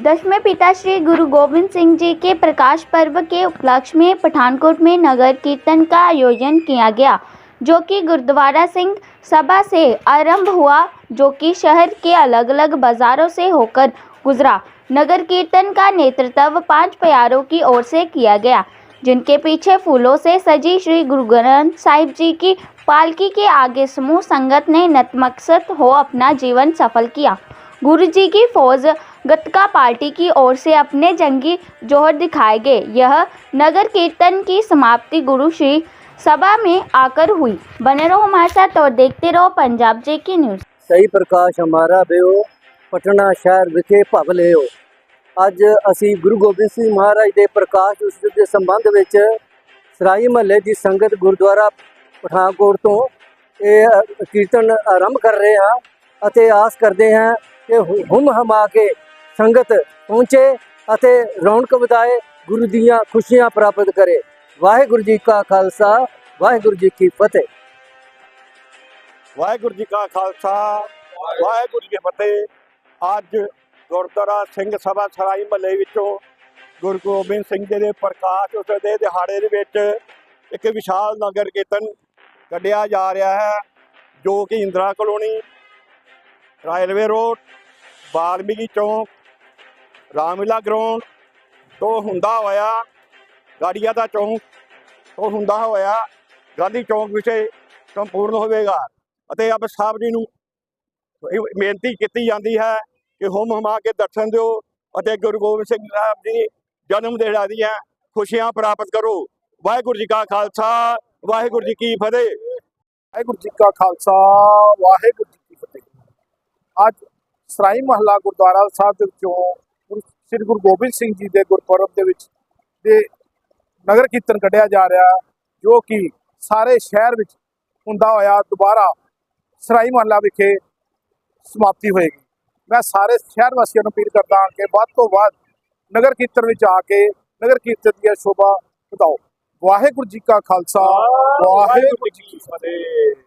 दसवें पिता श्री गुरु गोविंद सिंह जी के प्रकाश पर्व के उपलक्ष्य में पठानकोट में नगर कीर्तन का आयोजन किया गया, जो कि गुरुद्वारा सिंह सभा से आरंभ हुआ, जो कि शहर के अलग अलग बाजारों से होकर गुजरा। नगर कीर्तन का नेतृत्व पाँच प्यारों की ओर से किया गया, जिनके पीछे फूलों से सजी श्री गुरु ग्रंथ साहिब जी की पालकी के आगे समूह संगत ने नतमकसद हो अपना जीवन सफल किया। गुरु जी की फौज गतका पार्टी की ओर से अपने जंगी जोहर दिखाए गए यह नगर कीर्तन की समाप्ति गुरु श्री सभा में आकर हुई बने रहो हमारे साथ और देखते रहो पंजाब जे की न्यूज़ ਸਹੀ ਪ੍ਰਕਾਸ਼ ਹਮਾਰਾ ਬਿਓ ਪਟਨਾ ਸ਼ਹਿਰ ਵਿਖੇ ਭਵ ਲਿਓ ਅੱਜ ਅਸੀਂ ਗੁਰੂ ਗੋਬਿੰਦ ਸਿੰਘ ਮਹਾਰਾਜ ਦੇ ਪ੍ਰਕਾਸ਼ ਉਤਸਵ ਦੇ ਸੰਬੰਧ ਵਿੱਚ ਸਰਾਈ ਮਹੱਲੇ ਦੀ ਸੰਗਤ ਗੁਰਦੁਆਰਾ ਪਠਾਨਕੋਟ ਤੋਂ ਇਹ ਅ, ਕੀਰਤਨ ਆਰੰਭ ਕਰ ਰਹੇ ਹਾਂ ਅਤੇ ਆਸ ਕਰਦੇ ਹਾਂ ਕਿ ਹੁ- ਹੁਮ ਹਮਾ ਕੇ ਸੰਗਤ ਪਹੁੰਚੇ ਅਤੇ ਰੌਣਕ ਵਧਾਏ, ਗੁਰੂ ਦੀਆਂ ਖੁਸ਼ੀਆਂ ਪ੍ਰਾਪਤ ਕਰੇ। ਵਾਹਿਗੁਰੂ ਜੀ ਕਾ ਖਾਲਸਾ, ਵਾਹਿਗੁਰੂ ਜੀ ਕੀ ਫਤਿਹ। ਵਾਹਿਗੁਰੂ ਜੀ ਕਾ ਖਾਲਸਾ, ਵਾਹਿਗੁਰੂ ਜੀ ਕੀ ਫਤਿਹ। ਅੱਜ ਗੁਰਦੁਆਰਾ ਸਿੰਘ ਸਭਾ ਸਰਾਈ ਮਹੱਲੇ ਵਿੱਚੋਂ ਗੁਰੂ ਗੋਬਿੰਦ ਸਿੰਘ ਜੀ ਦੇ ਪ੍ਰਕਾਸ਼ ਉਤਸਵ ਦੇ ਦਿਹਾੜੇ ਦੇ ਵਿੱਚ ਇੱਕ ਵਿਸ਼ਾਲ ਨਗਰ ਕੀਰਤਨ ਕੱਢਿਆ ਜਾ ਰਿਹਾ ਹੈ, ਜੋ ਕਿ Indira colony, railway road, Balmiki ਚੌਂਕ ਰਾਮਲੀਲਾ ਗਰਾਊਂਡ ਤੋਂ ਹੁੰਦਾ ਹੋਇਆ, ਗਾੜੀਆ ਦਾ ਚੌਂਕ ਤੋਂ ਹੁੰਦਾ ਹੋਇਆ, ਗਾਂਧੀ ਚੌਂਕ ਵਿਖੇ ਸੰਪੂਰਨ ਹੋਵੇਗਾ ਅਤੇ ਆਪ ਸਾਹਿਬ ਜੀ ਨੂੰ ਬੇਨਤੀ ਕੀਤੀ ਜਾਂਦੀ ਹੈ ਕਿ ਹੁਮ ਹਮਾ ਕੇ ਦਰਸ਼ਨ ਦਿਓ ਅਤੇ ਗੁਰੂ ਗੋਬਿੰਦ ਸਿੰਘ ਸਾਹਿਬ ਜੀ ਜਨਮ ਦਿਹਾੜੇ ਦੀਆਂ ਖੁਸ਼ੀਆਂ ਪ੍ਰਾਪਤ ਕਰੋ। ਵਾਹਿਗੁਰੂ ਜੀ ਕਾ ਖਾਲਸਾ, ਵਾਹਿਗੁਰੂ ਜੀ ਕੀ ਫਤਿਹ। ਵਾਹਿਗੁਰੂ ਜੀ ਕਾ ਖਾਲਸਾ, ਵਾਹਿਗੁਰੂ ਜੀ ਕੀ ਫਤਿਹ। ਅੱਜ ਸਰਾਈ ਮਹੱਲਾ ਗੁਰਦੁਆਰਾ ਸਾਹਿਬ ਦੇ ਵਿੱਚੋਂ ਸ੍ਰੀ ਗੁਰੂ ਗੋਬਿੰਦ ਸਿੰਘ ਜੀ ਦੇ ਗੁਰਪੁਰਬ ਦੇ ਵਿੱਚ ਦੇ ਨਗਰ ਕੀਰਤਨ ਕੱਢਿਆ ਜਾ ਰਿਹਾ ਜੋ ਕਿ ਸਾਰੇ ਸ਼ਹਿਰ ਵਿੱਚ ਹੁੰਦਾ ਹੋਇਆ ਦੁਬਾਰਾ ਸਰਾਈ ਮਹੱਲਾ ਵਿਖੇ ਸਮਾਪਤੀ ਹੋਏਗੀ। ਮੈਂ ਸਾਰੇ ਸ਼ਹਿਰ ਵਾਸੀਆਂ ਨੂੰ ਅਪੀਲ ਕਰਦਾ ਹਾਂ ਕਿ ਵੱਧ ਤੋਂ ਵੱਧ ਨਗਰ ਕੀਰਤਨ ਵਿੱਚ ਆ ਕੇ ਨਗਰ ਕੀਰਤਨ ਦੀ ਸ਼ੋਭਾ ਵਧਾਓ। ਵਾਹਿਗੁਰੂ ਜੀ ਕਾ ਖਾਲਸਾ ਵਾਹਿਗੁਰੂ ਜੀ ਕੀ ਫਤਿਹ।